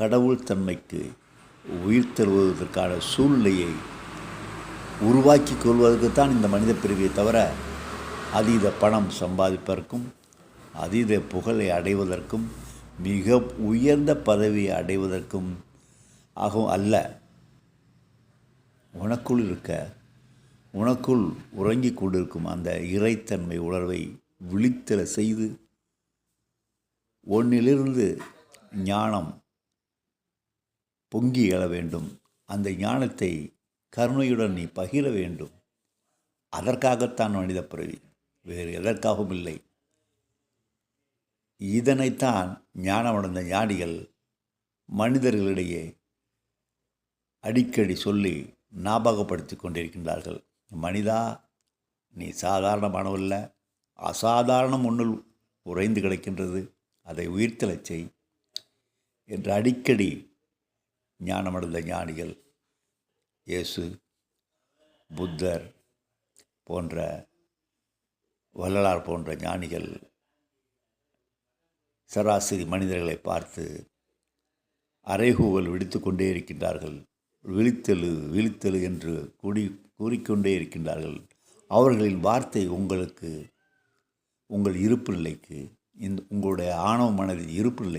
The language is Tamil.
கடவுள் தன்மைக்கு உயிர் தருவதற்கான சூழ்நிலையை உருவாக்கி கொள்வதற்குத்தான் இந்த மனித பிரிவை தவிர அதீத பணம் சம்பாதிப்பதற்கும் அதீத புகழை அடைவதற்கும் மிக உயர்ந்த பதவியை அடைவதற்கும் ஆகும் அல்ல. உனக்குள் இருக்க உனக்குள் உறங்கிக் கொண்டிருக்கும் அந்த இறைத்தன்மை உணர்வை விழித்தல செய்து ஒன்னிலிருந்து ஞானம் பொங்கி எழ வேண்டும். அந்த ஞானத்தை கருணையுடன் நீ பகிர வேண்டும். அதற்காகத்தான் மனித பிறவி. வேறு எதற்காகவும் இல்லை. இதனைத்தான் ஞானமடைந்த ஞானிகள் மனிதர்களிடையே அடிக்கடி சொல்லி ஞாபகப்படுத்தி கொண்டிருக்கின்றார்கள். மனிதா நீ சாதாரணமானவல்ல. அசாதாரணம் ஒன்றில் உறைந்து கிடக்கின்றது. அதை உயிர்த்தலச் செய். என்று அடிக்கடி ஞானமடைந்த ஞானிகள் இயேசு புத்தர் போன்ற வள்ளலார் போன்ற ஞானிகள் சராசரி மனிதர்களை பார்த்து அரைகூவல் விடுத்து கொண்டே இருக்கின்றார்கள். விழித்தெழு விழித்தெழு என்று கூடி கூறிக்கொண்டே இருக்கின்றார்கள். அவர்களின் வார்த்தை உங்களுக்கு உங்கள் இருப்பு நிலைக்கு இந்த உங்களுடைய ஆணவ மனதின் இருப்பு நிலைக்கு